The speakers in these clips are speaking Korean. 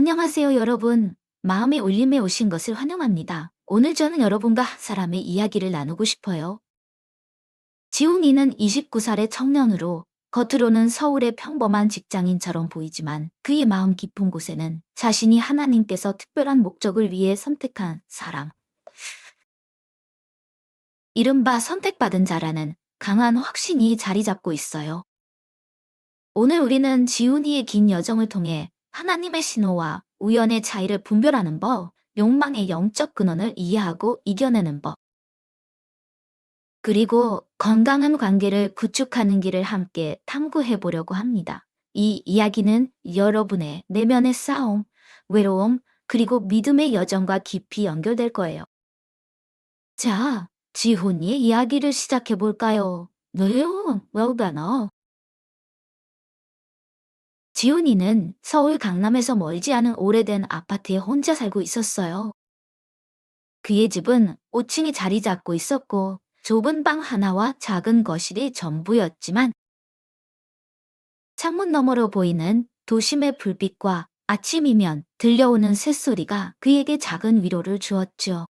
안녕하세요, 여러분. 마음의 울림에 오신 것을 환영합니다. 오늘 저는 여러분과 한 사람의 이야기를 나누고 싶어요. 지웅이는 29살의 청년으로 겉으로는 서울의 평범한 직장인처럼 보이지만 그의 마음 깊은 곳에는 자신이 하나님께서 특별한 목적을 위해 선택한 사람. 이른바 선택받은 자라는 강한 확신이 자리 잡고 있어요. 오늘 우리는 지훈이의 긴 여정을 통해 하나님의 신호와 우연의 차이를 분별하는 법, 욕망의 영적 근원을 이해하고 이겨내는 법, 그리고 건강한 관계를 구축하는 길을 함께 탐구해 보려고 합니다. 이 이야기는 여러분의 내면의 싸움, 외로움, 그리고 믿음의 여정과 깊이 연결될 거예요. 자, 지훈이의 이야기를 시작해 볼까요? 네요, 왜우가너 지훈이는 서울 강남에서 멀지 않은 오래된 아파트에 혼자 살고 있었어요. 그의 집은 5층에 자리 잡고 있었고 좁은 방 하나와 작은 거실이 전부였지만 창문 너머로 보이는 도심의 불빛과 아침이면 들려오는 새소리가 그에게 작은 위로를 주었죠.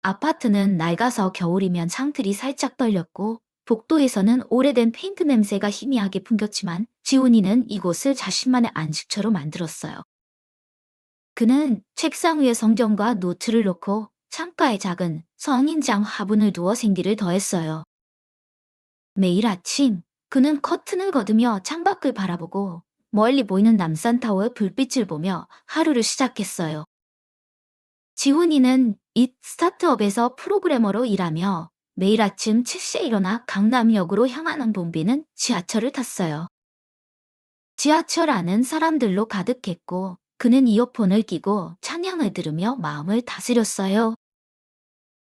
아파트는 낡아서 겨울이면 창틀이 살짝 떨렸고 복도에서는 오래된 페인트 냄새가 희미하게 풍겼지만 지훈이는 이곳을 자신만의 안식처로 만들었어요. 그는 책상 위에 성경과 노트를 놓고 창가에 작은 성인장 화분을 두어 생기를 더했어요. 매일 아침 그는 커튼을 걷으며 창밖을 바라보고 멀리 보이는 남산타워의 불빛을 보며 하루를 시작했어요. 지훈이는 이 스타트업에서 프로그래머로 일하며 매일 아침 7시에 일어나 강남역으로 향하는 봄비는 지하철을 탔어요. 지하철 안은 사람들로 가득했고 그는 이어폰을 끼고 찬양을 들으며 마음을 다스렸어요.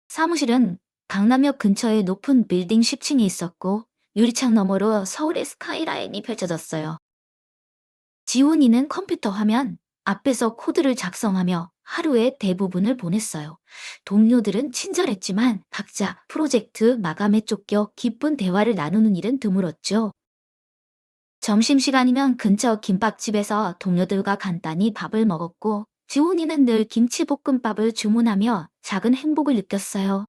사무실은 강남역 근처의 높은 빌딩 10층에 있었고 유리창 너머로 서울의 스카이라인이 펼쳐졌어요. 지훈이는 컴퓨터 화면 앞에서 코드를 작성하며 하루의 대부분을 보냈어요. 동료들은 친절했지만 각자 프로젝트 마감에 쫓겨 기쁜 대화를 나누는 일은 드물었죠. 점심시간이면 근처 김밥집에서 동료들과 간단히 밥을 먹었고 지훈이는 늘 김치볶음밥을 주문하며 작은 행복을 느꼈어요.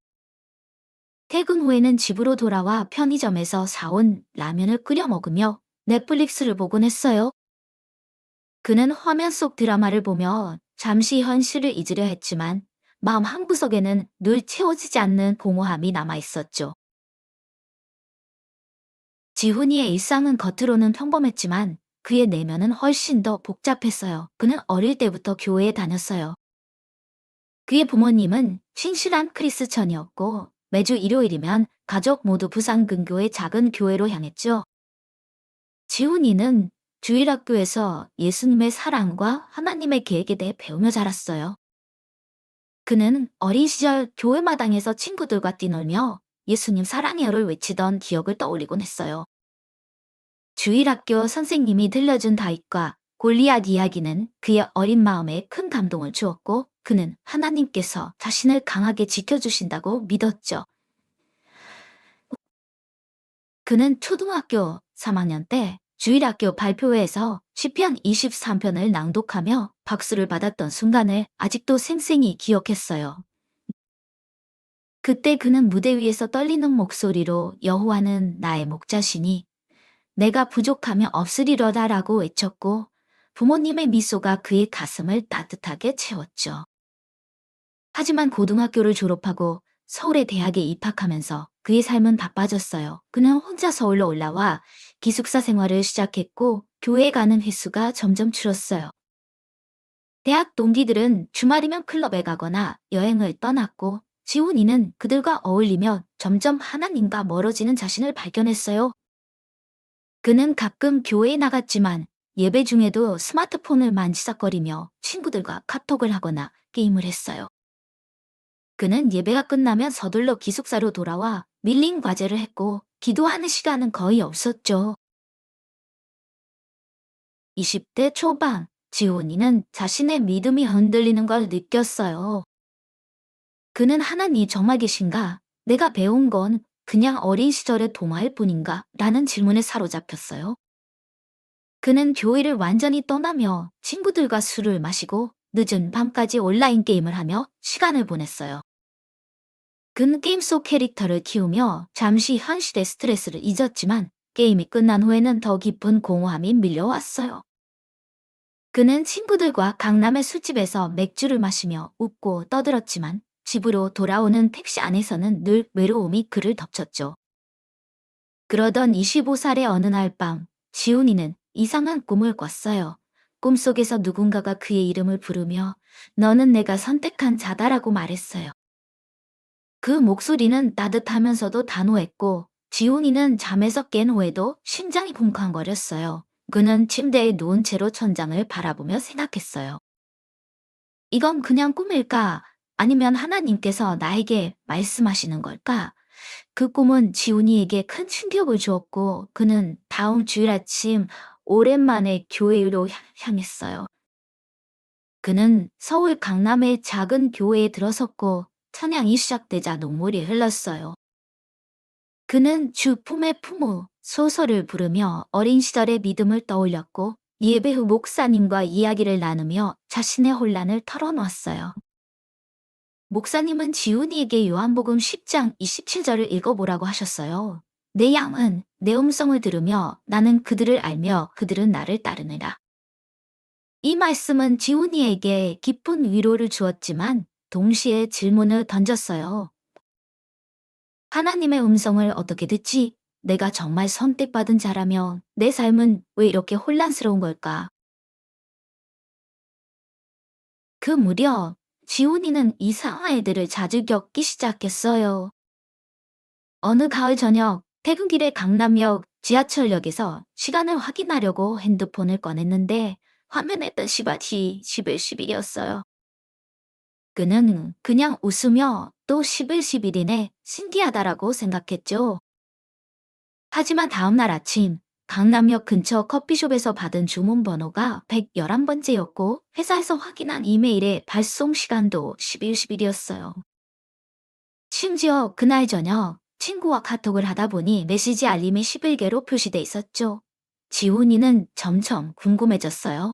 퇴근 후에는 집으로 돌아와 편의점에서 사온 라면을 끓여 먹으며 넷플릭스를 보곤 했어요. 그는 화면 속 드라마를 보며 잠시 현실을 잊으려 했지만 마음 한구석에는 늘 채워지지 않는 공허함이 남아 있었죠. 지훈이의 일상은 겉으로는 평범했지만 그의 내면은 훨씬 더 복잡했어요. 그는 어릴 때부터 교회에 다녔어요. 그의 부모님은 신실한 크리스천이었고 매주 일요일이면 가족 모두 부산 근교의 작은 교회로 향했죠. 지훈이는 주일학교에서 예수님의 사랑과 하나님의 계획에 대해 배우며 자랐어요. 그는 어린 시절 교회 마당에서 친구들과 뛰놀며 예수님 사랑해요를 외치던 기억을 떠올리곤 했어요. 주일학교 선생님이 들려준 다윗과 골리앗 이야기는 그의 어린 마음에 큰 감동을 주었고 그는 하나님께서 자신을 강하게 지켜주신다고 믿었죠. 그는 초등학교 3학년 때 주일학교 발표회에서 시편 23편을 낭독하며 박수를 받았던 순간을 아직도 생생히 기억했어요. 그때 그는 무대 위에서 떨리는 목소리로 여호와는 나의 목자시니 내가 부족하면 없으리로다라고 외쳤고 부모님의 미소가 그의 가슴을 따뜻하게 채웠죠. 하지만 고등학교를 졸업하고 서울의 대학에 입학하면서 그의 삶은 바빠졌어요. 그는 혼자 서울로 올라와 기숙사 생활을 시작했고 교회에 가는 횟수가 점점 줄었어요. 대학 동기들은 주말이면 클럽에 가거나 여행을 떠났고 지훈이는 그들과 어울리며 점점 하나님과 멀어지는 자신을 발견했어요. 그는 가끔 교회에 나갔지만 예배 중에도 스마트폰을 만지작거리며 친구들과 카톡을 하거나 게임을 했어요. 그는 예배가 끝나면 서둘러 기숙사로 돌아와 밀린 과제를 했고 기도하는 시간은 거의 없었죠. 20대 초반, 지훈이는 자신의 믿음이 흔들리는 걸 느꼈어요. 그는 하나님 정말 계신가? 내가 배운 건 그냥 어린 시절의 동화일 뿐인가? 라는 질문에 사로잡혔어요. 그는 교회를 완전히 떠나며 친구들과 술을 마시고 늦은 밤까지 온라인 게임을 하며 시간을 보냈어요. 그는 게임 속 캐릭터를 키우며 잠시 현실의 스트레스를 잊었지만 게임이 끝난 후에는 더 깊은 공허함이 밀려왔어요. 그는 친구들과 강남의 술집에서 맥주를 마시며 웃고 떠들었지만 집으로 돌아오는 택시 안에서는 늘 외로움이 그를 덮쳤죠. 그러던 25살의 어느 날 밤, 지훈이는 이상한 꿈을 꿨어요. 꿈속에서 누군가가 그의 이름을 부르며 너는 내가 선택한 자다라고 말했어요. 그 목소리는 따뜻하면서도 단호했고 지훈이는 잠에서 깬 후에도 심장이 쿵쾅거렸어요. 그는 침대에 누운 채로 천장을 바라보며 생각했어요. 이건 그냥 꿈일까? 아니면 하나님께서 나에게 말씀하시는 걸까? 그 꿈은 지훈이에게 큰 충격을 주었고 그는 다음 주일 아침 오랜만에 교회로 향- 향했어요. 그는 서울 강남의 작은 교회에 들어섰고 찬양이 시작되자 눈물이 흘렀어요. 그는 주 품의 품우 소설을 부르며 어린 시절의 믿음을 떠올렸고 예배 후 목사님과 이야기를 나누며 자신의 혼란을 털어놓았어요. 목사님은 지훈이에게 요한복음 10장 27절을 읽어보라고 하셨어요. 내 양은 내 음성을 들으며 나는 그들을 알며 그들은 나를 따르느라. 이 말씀은 지훈이에게 깊은 위로를 주었지만 동시에 질문을 던졌어요. 하나님의 음성을 어떻게 듣지? 내가 정말 선택받은 자라면 내 삶은 왜 이렇게 혼란스러운 걸까? 그 무렵 지훈이는 이상한 애들을 자주 겪기 시작했어요. 어느 가을 저녁 퇴근길의 강남역 지하철역에서 시간을 확인하려고 핸드폰을 꺼냈는데 화면에 뜬 시바티 11, 11이었어요. 그는 그냥 웃으며 또 11, 11이네 신기하다라고 생각했죠. 하지만 다음날 아침 강남역 근처 커피숍에서 받은 주문 번호가 111번째였고 회사에서 확인한 이메일의 발송 시간도 11, 11이었어요. 심지어 그날 저녁 친구와 카톡을 하다 보니 메시지 알림이 11개로 표시돼 있었죠. 지훈이는 점점 궁금해졌어요.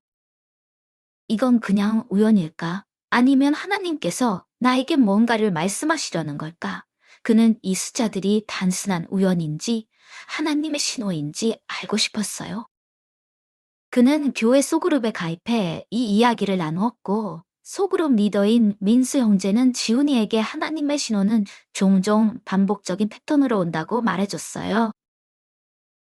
이건 그냥 우연일까? 아니면 하나님께서 나에게 뭔가를 말씀하시려는 걸까? 그는 이 숫자들이 단순한 우연인지 하나님의 신호인지 알고 싶었어요. 그는 교회 소그룹에 가입해 이 이야기를 나누었고 소그룹 리더인 민수 형제는 지훈이에게 하나님의 신호는 종종 반복적인 패턴으로 온다고 말해줬어요.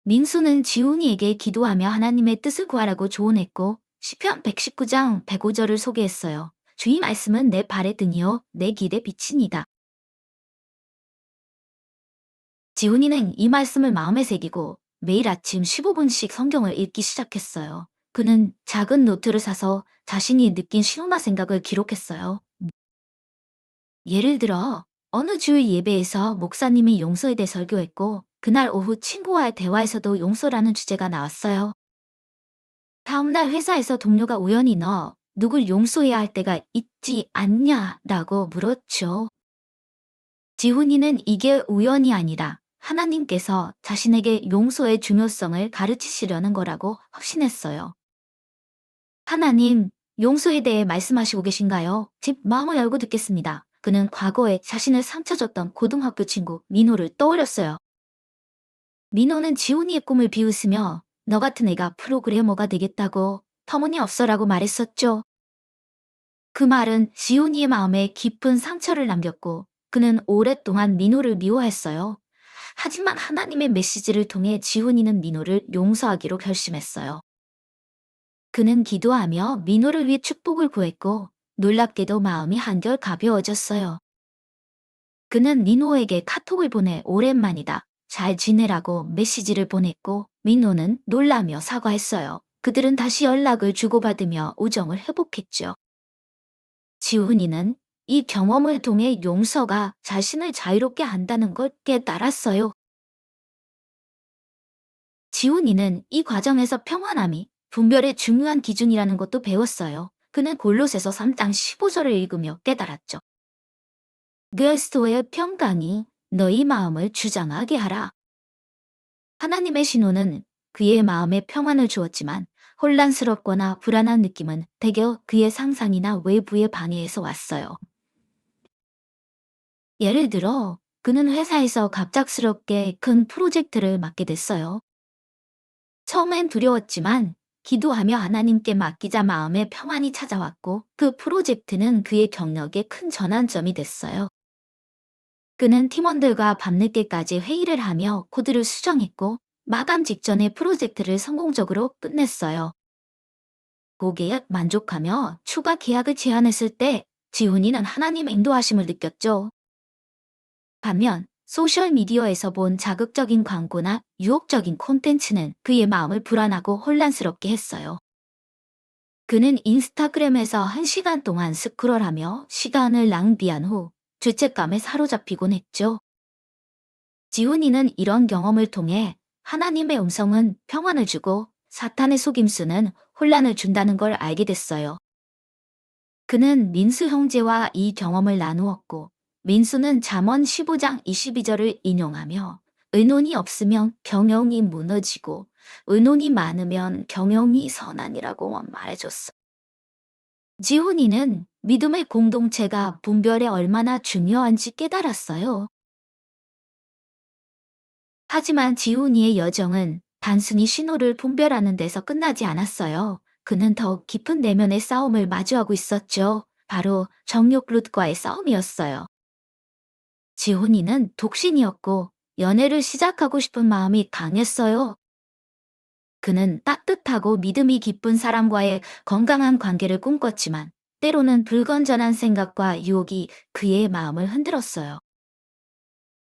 민수는 지훈이에게 기도하며 하나님의 뜻을 구하라고 조언했고 시편 119장 105절을 소개했어요. 주의 말씀은 내 발의 등이요 내 길의 빛이니다. 지훈이는 이 말씀을 마음에 새기고 매일 아침 15분씩 성경을 읽기 시작했어요. 그는 작은 노트를 사서 자신이 느낀 신호나 생각을 기록했어요. 예를 들어 어느 주일 예배에서 목사님이 용서에 대해 설교했고 그날 오후 친구와의 대화에서도 용서라는 주제가 나왔어요. 다음날 회사에서 동료가 우연히 너 누굴 용서해야 할 때가 있지 않냐라고 물었죠. 지훈이는 이게 우연이 아니라 하나님께서 자신에게 용서의 중요성을 가르치시려는 거라고 확신했어요. 하나님, 용서에 대해 말씀하시고 계신가요? 집 마음을 열고 듣겠습니다. 그는 과거에 자신을 상처 줬던 고등학교 친구 민호를 떠올렸어요. 민호는 지훈이의 꿈을 비웃으며 너 같은 애가 프로그래머가 되겠다고 터무니없어라고 말했었죠. 그 말은 지훈이의 마음에 깊은 상처를 남겼고 그는 오랫동안 민호를 미워했어요. 하지만 하나님의 메시지를 통해 지훈이는 민호를 용서하기로 결심했어요. 그는 기도하며 민호를 위해 축복을 구했고 놀랍게도 마음이 한결 가벼워졌어요. 그는 민호에게 카톡을 보내 오랜만이다. 잘 지내라고 메시지를 보냈고 민호는 놀라며 사과했어요. 그들은 다시 연락을 주고받으며 우정을 회복했죠. 지훈이는 이 경험을 통해 용서가 자신을 자유롭게 한다는 걸 깨달았어요. 지훈이는 이 과정에서 평안함이 분별의 중요한 기준이라는 것도 배웠어요. 그는 골로새서 3장 15절을 읽으며 깨달았죠. 그리스도의 평강이 너희 마음을 주장하게 하라. 하나님의 신호는 그의 마음에 평안을 주었지만 혼란스럽거나 불안한 느낌은 대개 그의 상상이나 외부의 방해에서 왔어요. 예를 들어 그는 회사에서 갑작스럽게 큰 프로젝트를 맡게 됐어요. 처음엔 두려웠지만 기도하며 하나님께 맡기자 마음에 평안이 찾아왔고 그 프로젝트는 그의 경력에 큰 전환점이 됐어요. 그는 팀원들과 밤늦게까지 회의를 하며 코드를 수정했고 마감 직전에 프로젝트를 성공적으로 끝냈어요. 고객에 만족하며 추가 계약을 제안했을 때 지훈이는 하나님 의 인도하심을 느꼈죠. 반면 소셜미디어에서 본 자극적인 광고나 유혹적인 콘텐츠는 그의 마음을 불안하고 혼란스럽게 했어요. 그는 인스타그램에서 한 시간 동안 스크롤하며 시간을 낭비한 후 죄책감에 사로잡히곤 했죠. 지훈이는 이런 경험을 통해 하나님의 음성은 평안을 주고 사탄의 속임수는 혼란을 준다는 걸 알게 됐어요. 그는 민수 형제와 이 경험을 나누었고 민수는 잠언 15장 22절을 인용하며 의논이 없으면 경영이 무너지고 의논이 많으면 경영이 선한이라고 말해줬어. 지훈이는 믿음의 공동체가 분별에 얼마나 중요한지 깨달았어요. 하지만 지훈이의 여정은 단순히 신호를 분별하는 데서 끝나지 않았어요. 그는 더욱 깊은 내면의 싸움을 마주하고 있었죠. 바로 정욕 룻과의 싸움이었어요. 지훈이는 독신이었고 연애를 시작하고 싶은 마음이 강했어요. 그는 따뜻하고 믿음이 깊은 사람과의 건강한 관계를 꿈꿨지만 때로는 불건전한 생각과 유혹이 그의 마음을 흔들었어요.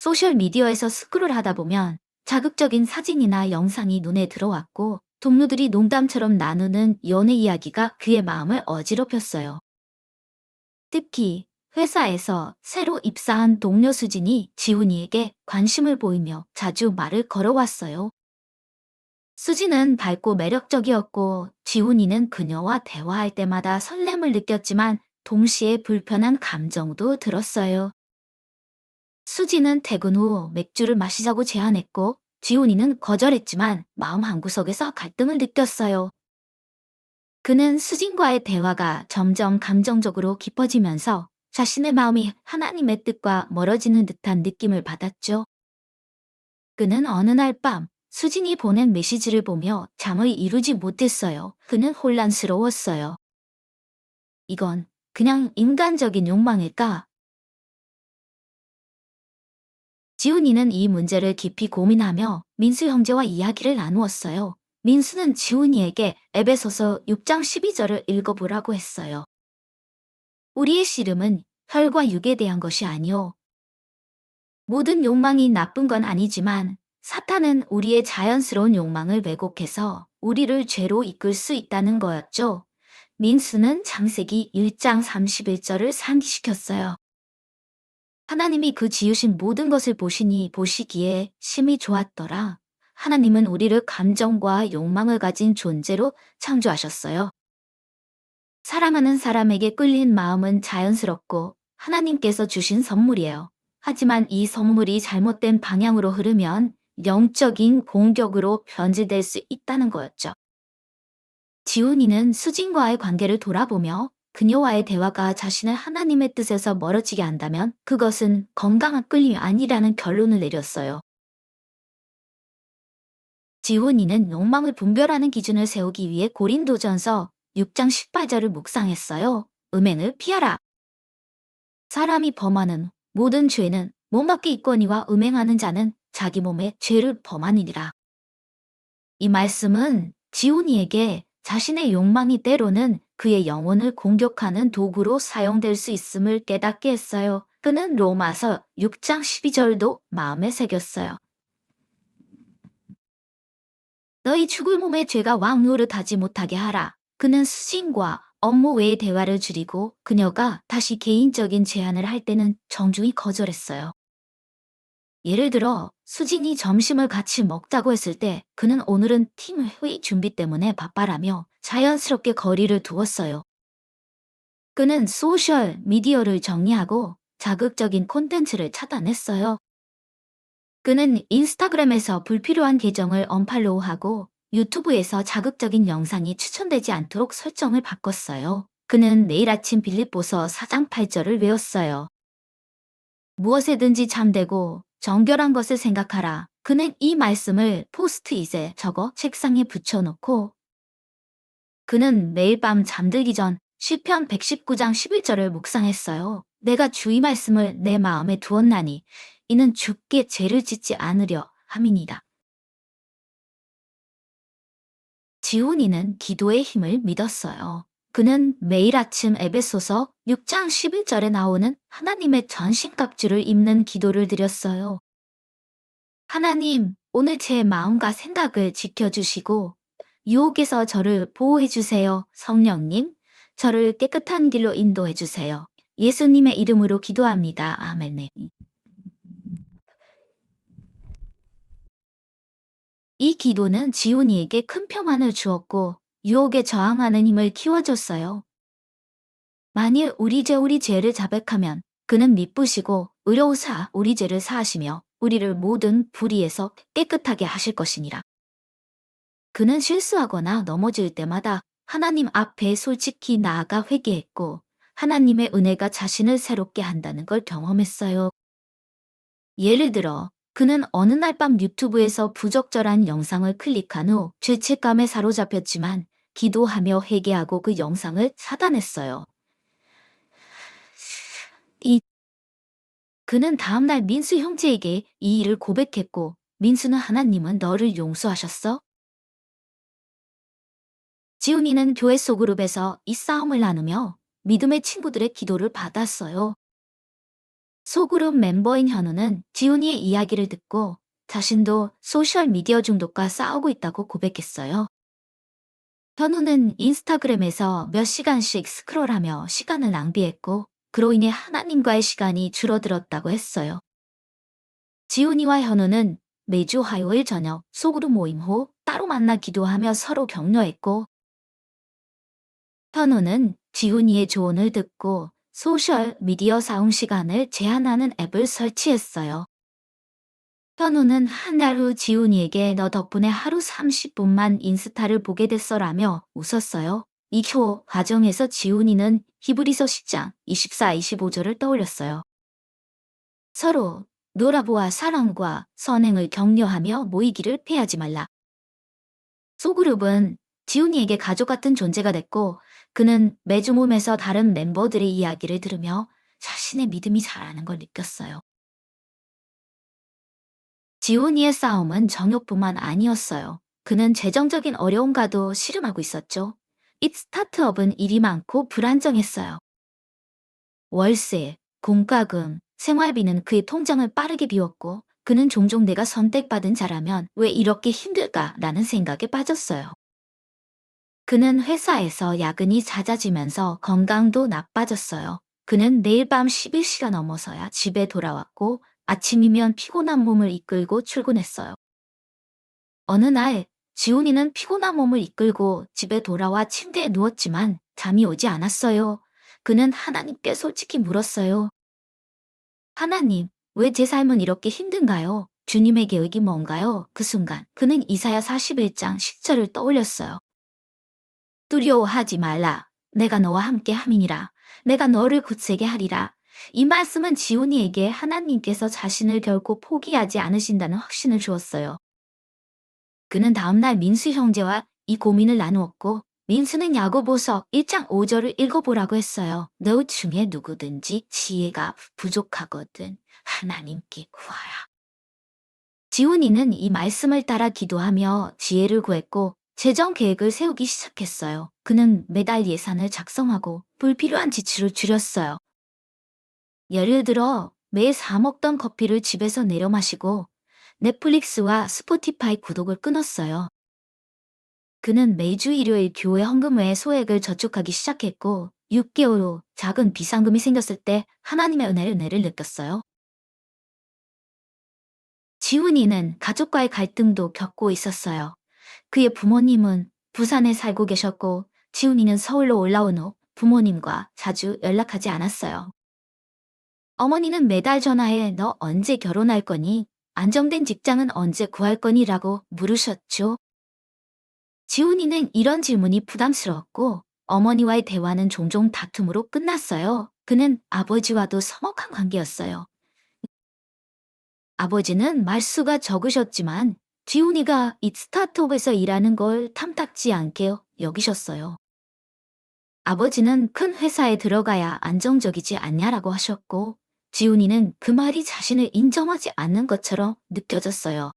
소셜미디어에서 스크롤 하다 보면 자극적인 사진이나 영상이 눈에 들어왔고 동료들이 농담처럼 나누는 연애 이야기가 그의 마음을 어지럽혔어요. 특히 회사에서 새로 입사한 동료 수진이 지훈이에게 관심을 보이며 자주 말을 걸어왔어요. 수진은 밝고 매력적이었고 지훈이는 그녀와 대화할 때마다 설렘을 느꼈지만 동시에 불편한 감정도 들었어요. 수지는 퇴근 후 맥주를 마시자고 제안했고 지훈이는 거절했지만 마음 한구석에서 갈등을 느꼈어요. 그는 수진과의 대화가 점점 감정적으로 깊어지면서 자신의 마음이 하나님의 뜻과 멀어지는 듯한 느낌을 받았죠. 그는 어느 날 밤 수진이 보낸 메시지를 보며 잠을 이루지 못했어요. 그는 혼란스러웠어요. 이건 그냥 인간적인 욕망일까? 지훈이는 이 문제를 깊이 고민하며 민수 형제와 이야기를 나누었어요. 민수는 지훈이에게 에베소서 6장 12절을 읽어보라고 했어요. 우리의 씨름은 혈과 육에 대한 것이 아니오. 모든 욕망이 나쁜 건 아니지만 사탄은 우리의 자연스러운 욕망을 왜곡해서 우리를 죄로 이끌 수 있다는 거였죠. 민수는 장세기 1장 31절을 상기시켰어요. 하나님이 그 지으신 모든 것을 보시니 보시기에 심히 좋았더라. 하나님은 우리를 감정과 욕망을 가진 존재로 창조하셨어요. 사랑하는 사람에게 끌린 마음은 자연스럽고 하나님께서 주신 선물이에요. 하지만 이 선물이 잘못된 방향으로 흐르면 영적인 공격으로 변질될 수 있다는 거였죠. 지훈이는 수진과의 관계를 돌아보며 그녀와의 대화가 자신을 하나님의 뜻에서 멀어지게 한다면 그것은 건강한 끌림이 아니라는 결론을 내렸어요. 지훈이는 욕망을 분별하는 기준을 세우기 위해 고린도전서 6장 18절을 묵상했어요. 음행을 피하라. 사람이 범하는 모든 죄는 몸밖에 있거니와 음행하는 자는 자기 몸에 죄를 범하니라. 이 말씀은 지훈이에게 자신의 욕망이 때로는 그의 영혼을 공격하는 도구로 사용될 수 있음을 깨닫게 했어요. 그는 로마서 6장 12절도 마음에 새겼어요. 너희 죽을 몸의 죄가 왕 노릇하지 못하게 하라. 그는 수신과 업무 외의 대화를 줄이고 그녀가 다시 개인적인 제안을 할 때는 정중히 거절했어요. 예를 들어 수진이 점심을 같이 먹자고 했을 때 그는 오늘은 팀 회의 준비 때문에 바빠라며 자연스럽게 거리를 두었어요. 그는 소셜 미디어를 정리하고 자극적인 콘텐츠를 차단했어요. 그는 인스타그램에서 불필요한 계정을 언팔로우하고 유튜브에서 자극적인 영상이 추천되지 않도록 설정을 바꿨어요. 그는 내일 아침 빌립보서 사장 8절을 외웠어요. 무엇에든지 잠대고 정결한 것을 생각하라. 그는 이 말씀을 포스트잇에 적어 책상에 붙여놓고 그는 매일 밤 잠들기 전 시편 119장 11절을 묵상했어요. 내가 주의 말씀을 내 마음에 두었나니 이는 죽게 죄를 짓지 않으려 함이니라. 지훈이는 기도의 힘을 믿었어요. 그는 매일 아침 에베소서 6장 11절에 나오는 하나님의 전신갑주를 입는 기도를 드렸어요. 하나님, 오늘 제 마음과 생각을 지켜주시고 유혹에서 저를 보호해주세요. 성령님, 저를 깨끗한 길로 인도해주세요. 예수님의 이름으로 기도합니다. 아멘. 이 기도는 지훈이에게 큰 평안을 주었고 유혹에 저항하는 힘을 키워줬어요. 만일 우리 죄 우리 죄를 자백하면 그는 미쁘시고 의로우사 우리 죄를 사하시며 우리를 모든 불의에서 깨끗하게 하실 것이니라. 그는 실수하거나 넘어질 때마다 하나님 앞에 솔직히 나아가 회개했고 하나님의 은혜가 자신을 새롭게 한다는 걸 경험했어요. 예를 들어 그는 어느 날 밤 유튜브에서 부적절한 영상을 클릭한 후 죄책감에 사로잡혔지만 기도하며 회개하고 그 영상을 차단했어요. 이 그는 다음날 민수 형제에게 이 일을 고백했고 민수는 하나님은 너를 용서하셨어? 지훈이는 교회 소그룹에서 이 싸움을 나누며 믿음의 친구들의 기도를 받았어요. 소그룹 멤버인 현우는 지훈이의 이야기를 듣고 자신도 소셜미디어 중독과 싸우고 있다고 고백했어요. 현우는 인스타그램에서 몇 시간씩 스크롤하며 시간을 낭비했고 그로 인해 하나님과의 시간이 줄어들었다고 했어요. 지훈이와 현우는 매주 화요일 저녁 소그룹 모임 후 따로 만나 기도하며 서로 격려했고 현우는 지훈이의 조언을 듣고 소셜 미디어 사용 시간을 제한하는 앱을 설치했어요. 현우는 한 달 후 지훈이에게 너 덕분에 하루 30분만 인스타를 보게 됐어라며 웃었어요. 이초 과정에서 지훈이는 히브리서 10장 24, 25절을 떠올렸어요. 서로 노라보와 사랑과 선행을 격려하며 모이기를 패하지 말라. 소그룹은 지훈이에게 가족 같은 존재가 됐고 그는 매주 몸에서 다른 멤버들의 이야기를 들으며 자신의 믿음이 자라는 걸 느꼈어요. 지훈이의 싸움은 정욕뿐만 아니었어요. 그는 재정적인 어려움과도 씨름하고 있었죠. 이 스타트업은 일이 많고 불안정했어요. 월세, 공과금, 생활비는 그의 통장을 빠르게 비웠고 그는 종종 내가 선택받은 자라면 왜 이렇게 힘들까라는 생각에 빠졌어요. 그는 회사에서 야근이 잦아지면서 건강도 나빠졌어요. 그는 매일 밤 11시가 넘어서야 집에 돌아왔고 아침이면 피곤한 몸을 이끌고 출근했어요. 어느 날 지훈이는 피곤한 몸을 이끌고 집에 돌아와 침대에 누웠지만 잠이 오지 않았어요. 그는 하나님께 솔직히 물었어요. 하나님, 왜 제 삶은 이렇게 힘든가요? 주님의 계획이 뭔가요? 그 순간 그는 이사야 41장 10절을 떠올렸어요. 두려워하지 말라. 내가 너와 함께 함이니라. 내가 너를 굳세게 하리라. 이 말씀은 지훈이에게 하나님께서 자신을 결코 포기하지 않으신다는 확신을 주었어요. 그는 다음날 민수 형제와 이 고민을 나누었고 민수는 야고보서 1장 5절을 읽어보라고 했어요. 너 중에 누구든지 지혜가 부족하거든 하나님께 구하라. 지훈이는 이 말씀을 따라 기도하며 지혜를 구했고 재정 계획을 세우기 시작했어요. 그는 매달 예산을 작성하고 불필요한 지출을 줄였어요. 예를 들어 매일 사 먹던 커피를 집에서 내려 마시고 넷플릭스와 스포티파이 구독을 끊었어요. 그는 매주 일요일 교회 헌금 외에 소액을 저축하기 시작했고 6개월 후 작은 비상금이 생겼을 때 하나님의 은혜를 느꼈어요. 지훈이는 가족과의 갈등도 겪고 있었어요. 그의 부모님은 부산에 살고 계셨고 지훈이는 서울로 올라온 후 부모님과 자주 연락하지 않았어요. 어머니는 매달 전화해 너 언제 결혼할 거니? 안정된 직장은 언제 구할 거니? 라고 물으셨죠. 지훈이는 이런 질문이 부담스러웠고 어머니와의 대화는 종종 다툼으로 끝났어요. 그는 아버지와도 서먹한 관계였어요. 아버지는 말수가 적으셨지만 지훈이가 이 스타트업에서 일하는 걸 탐탁지 않게 여기셨어요. 아버지는 큰 회사에 들어가야 안정적이지 않냐라고 하셨고 지훈이는 그 말이 자신을 인정하지 않는 것처럼 느껴졌어요.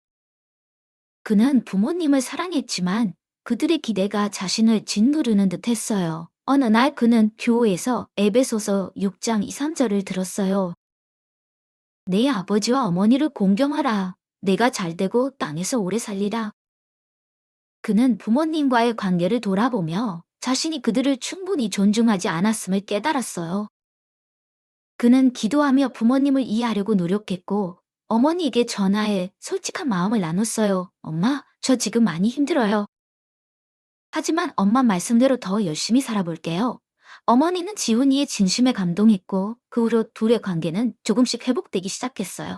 그는 부모님을 사랑했지만 그들의 기대가 자신을 짓누르는 듯 했어요. 어느 날 그는 교회에서 에베소서 6장 2, 3절을 들었어요. 내 아버지와 어머니를 공경하라. 내가 잘되고 땅에서 오래 살리라. 그는 부모님과의 관계를 돌아보며 자신이 그들을 충분히 존중하지 않았음을 깨달았어요. 그는 기도하며 부모님을 이해하려고 노력했고 어머니에게 전화해 솔직한 마음을 나눴어요. 엄마, 저 지금 많이 힘들어요. 하지만 엄마 말씀대로 더 열심히 살아볼게요. 어머니는 지훈이의 진심에 감동했고 그 후로 둘의 관계는 조금씩 회복되기 시작했어요.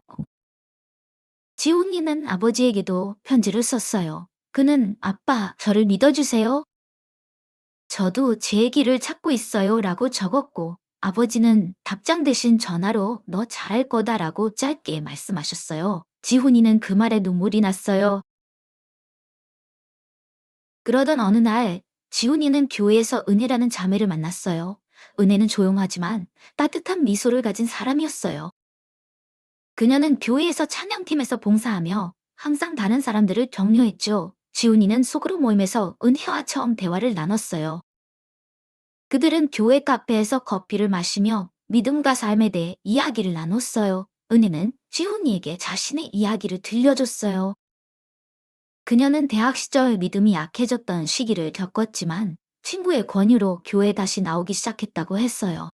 지훈이는 아버지에게도 편지를 썼어요. 그는 아빠, 저를 믿어주세요. 저도 제 길을 찾고 있어요 라고 적었고 아버지는 답장 대신 전화로 너 잘할 거다 라고 짧게 말씀하셨어요. 지훈이는 그 말에 눈물이 났어요. 그러던 어느 날 지훈이는 교회에서 은혜라는 자매를 만났어요. 은혜는 조용하지만 따뜻한 미소를 가진 사람이었어요. 그녀는 교회에서 찬양팀에서 봉사하며 항상 다른 사람들을 격려했죠. 지훈이는 속으로 모임에서 은혜와 처음 대화를 나눴어요. 그들은 교회 카페에서 커피를 마시며 믿음과 삶에 대해 이야기를 나눴어요. 은혜는 지훈이에게 자신의 이야기를 들려줬어요. 그녀는 대학 시절 믿음이 약해졌던 시기를 겪었지만 친구의 권유로 교회 다시 나오기 시작했다고 했어요.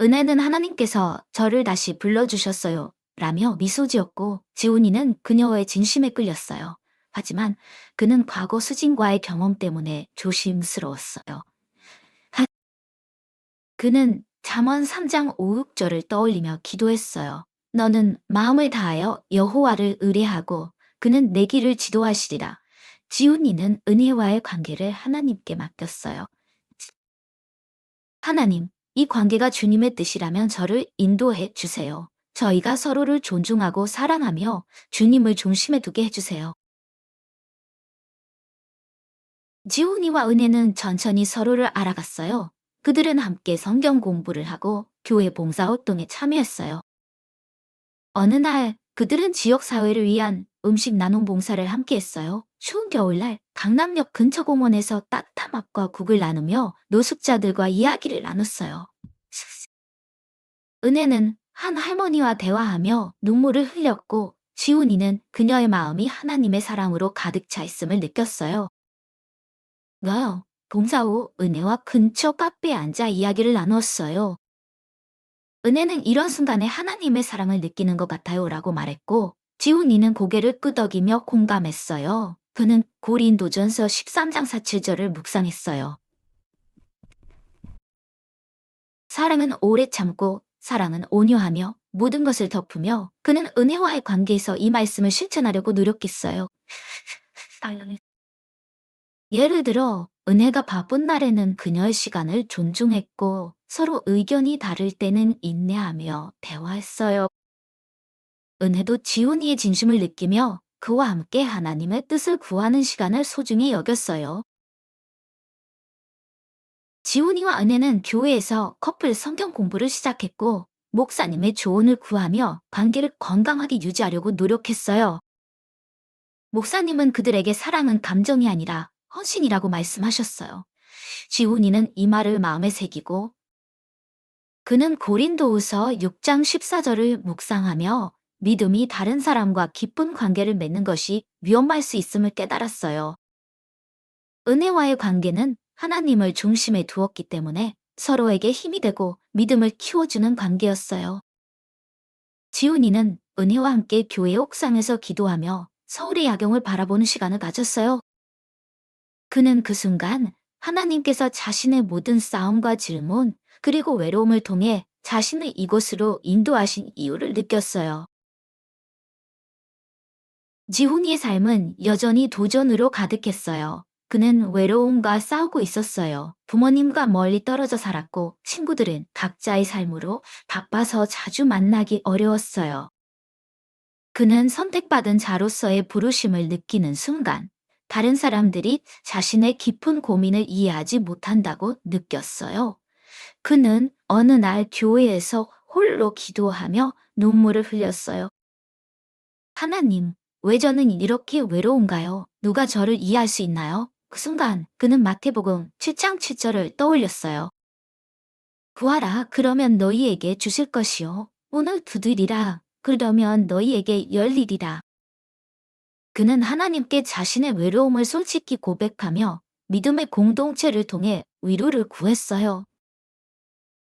은혜는 하나님께서 저를 다시 불러주셨어요. 라며 미소 지었고 지훈이는 그녀의 진심에 끌렸어요. 하지만 그는 과거 수진과의 경험 때문에 조심스러웠어요. 하... 그는 잠언 3장 5, 6절을 떠올리며 기도했어요. 너는 마음을 다하여 여호와를 의뢰하고 그는 내 길을 지도하시리라. 지훈이는 은혜와의 관계를 하나님께 맡겼어요. 하나님, 이 관계가 주님의 뜻이라면 저를 인도해 주세요. 저희가 서로를 존중하고 사랑하며 주님을 중심에 두게 해주세요. 지훈이와 은혜는 천천히 서로를 알아갔어요. 그들은 함께 성경 공부를 하고 교회 봉사활동에 참여했어요. 어느 날 그들은 지역사회를 위한 음식 나눔 봉사를 함께 했어요. 추운 겨울날 강남역 근처 공원에서 따뜻한 밥과 국을 나누며 노숙자들과 이야기를 나눴어요. 은혜는 한 할머니와 대화하며 눈물을 흘렸고 지훈이는 그녀의 마음이 하나님의 사랑으로 가득 차 있음을 느꼈어요. 와, 봉사 후 은혜와 근처 카페에 앉아 이야기를 나누었어요. 은혜는 이런 순간에 하나님의 사랑을 느끼는 것 같아요 라고 말했고 지훈이는 고개를 끄덕이며 공감했어요. 그는 고린도전서 13장 4, 7절을 묵상했어요. 사랑은 오래 참고 사랑은 온유하며 모든 것을 덮으며 그는 은혜와의 관계에서 이 말씀을 실천하려고 노력했어요. 예를 들어 은혜가 바쁜 날에는 그녀의 시간을 존중했고 서로 의견이 다를 때는 인내하며 대화했어요. 은혜도 지훈이의 진심을 느끼며 그와 함께 하나님의 뜻을 구하는 시간을 소중히 여겼어요. 지훈이와 은혜는 교회에서 커플 성경 공부를 시작했고 목사님의 조언을 구하며 관계를 건강하게 유지하려고 노력했어요. 목사님은 그들에게 사랑은 감정이 아니라 헌신이라고 말씀하셨어요. 지훈이는 이 말을 마음에 새기고 그는 고린도후서 6장 14절을 묵상하며 믿음이 다른 사람과 깊은 관계를 맺는 것이 위험할 수 있음을 깨달았어요. 은혜와의 관계는 하나님을 중심에 두었기 때문에 서로에게 힘이 되고 믿음을 키워주는 관계였어요. 지훈이는 은혜와 함께 교회 옥상에서 기도하며 서울의 야경을 바라보는 시간을 가졌어요. 그는 그 순간 하나님께서 자신의 모든 싸움과 질문, 그리고 외로움을 통해 자신을 이곳으로 인도하신 이유를 느꼈어요. 지훈이의 삶은 여전히 도전으로 가득했어요. 그는 외로움과 싸우고 있었어요. 부모님과 멀리 떨어져 살았고 친구들은 각자의 삶으로 바빠서 자주 만나기 어려웠어요. 그는 선택받은 자로서의 부르심을 느끼는 순간 다른 사람들이 자신의 깊은 고민을 이해하지 못한다고 느꼈어요. 그는 어느 날 교회에서 홀로 기도하며 눈물을 흘렸어요. 하나님, 왜 저는 이렇게 외로운가요? 누가 저를 이해할 수 있나요? 그 순간 그는 마태복음 7장 7절을 떠올렸어요. 구하라 그러면 너희에게 주실 것이요 오늘 두드리라 그러면 너희에게 열리리라. 그는 하나님께 자신의 외로움을 솔직히 고백하며 믿음의 공동체를 통해 위로를 구했어요.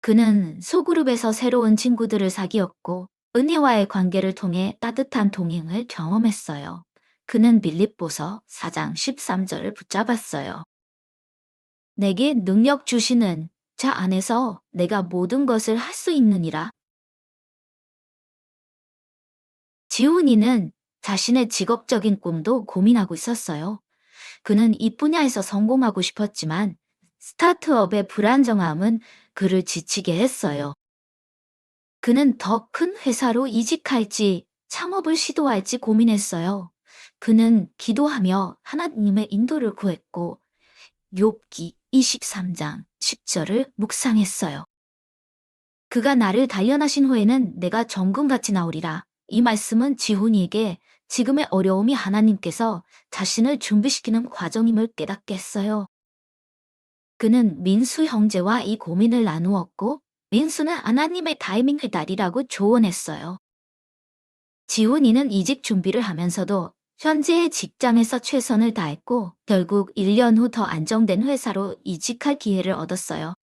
그는 소그룹에서 새로운 친구들을 사귀었고 은혜와의 관계를 통해 따뜻한 동행을 경험했어요. 그는 빌립보서 4장 13절을 붙잡았어요. 내게 능력 주시는 자 안에서 내가 모든 것을 할 수 있느니라. 지훈이는 자신의 직업적인 꿈도 고민하고 있었어요. 그는 이 분야에서 성공하고 싶었지만 스타트업의 불안정함은 그를 지치게 했어요. 그는 더 큰 회사로 이직할지 창업을 시도할지 고민했어요. 그는 기도하며 하나님의 인도를 구했고 욥기 23장 10절을 묵상했어요. 그가 나를 단련하신 후에는 내가 정금같이 나오리라. 이 말씀은 지훈이에게 지금의 어려움이 하나님께서 자신을 준비시키는 과정임을 깨닫게 했어요. 그는 민수 형제와 이 고민을 나누었고 민수는 하나님의 타이밍을 기다리라고 조언했어요. 지훈이는 이직 준비를 하면서도 현재의 직장에서 최선을 다했고 결국 1년 후 더 안정된 회사로 이직할 기회를 얻었어요.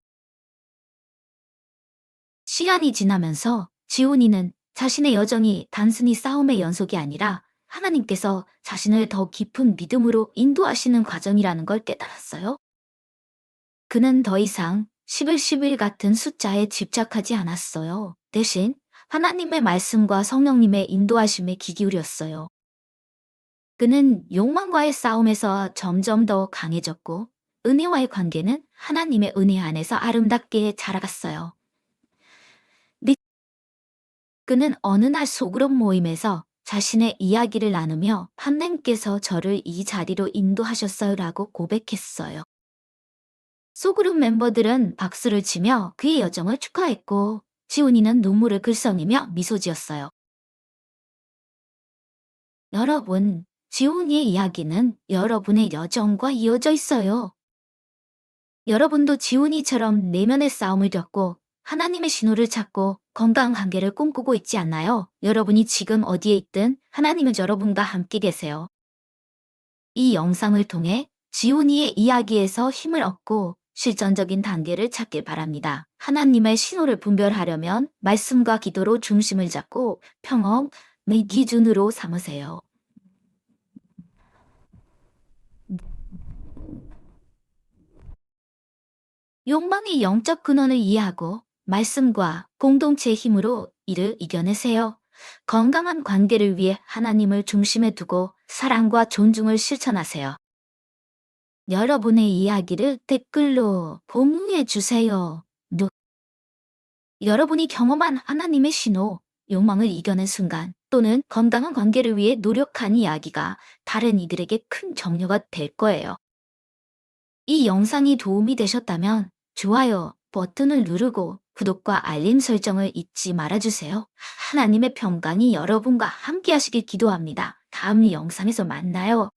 시간이 지나면서 지훈이는 자신의 여정이 단순히 싸움의 연속이 아니라 하나님께서 자신을 더 깊은 믿음으로 인도하시는 과정이라는 걸 깨달았어요. 그는 더 이상 11, 11 같은 숫자에 집착하지 않았어요. 대신 하나님의 말씀과 성령님의 인도하심에 귀 기울였어요. 그는 욕망과의 싸움에서 점점 더 강해졌고 은혜와의 관계는 하나님의 은혜 안에서 아름답게 자라갔어요. 미- 그는 어느 날 소그룹 모임에서 자신의 이야기를 나누며 하나님께서 저를 이 자리로 인도하셨어요라고 고백했어요. 소그룹 멤버들은 박수를 치며 그의 여정을 축하했고 지훈이는 눈물을 글썽이며 미소 지었어요. 여러분, 지훈이의 이야기는 여러분의 여정과 이어져 있어요. 여러분도 지훈이처럼 내면의 싸움을 겪고 하나님의 신호를 찾고 건강한 관계를 꿈꾸고 있지 않나요? 여러분이 지금 어디에 있든 하나님은 여러분과 함께 계세요. 이 영상을 통해 지훈이의 이야기에서 힘을 얻고 실전적인 단계를 찾길 바랍니다. 하나님의 신호를 분별하려면 말씀과 기도로 중심을 잡고 평험의 기준으로 삼으세요. 욕망의 영적 근원을 이해하고 말씀과 공동체의 힘으로 이를 이겨내세요. 건강한 관계를 위해 하나님을 중심에 두고 사랑과 존중을 실천하세요. 여러분의 이야기를 댓글로 공유해 주세요. 누 여러분이 경험한 하나님의 신호, 욕망을 이겨낸 순간 또는 건강한 관계를 위해 노력한 이야기가 다른 이들에게 큰 격려가 될 거예요. 이 영상이 도움이 되셨다면 좋아요 버튼을 누르고 구독과 알림 설정을 잊지 말아주세요. 하나님의 평강이 여러분과 함께 하시길 기도합니다. 다음 영상에서 만나요.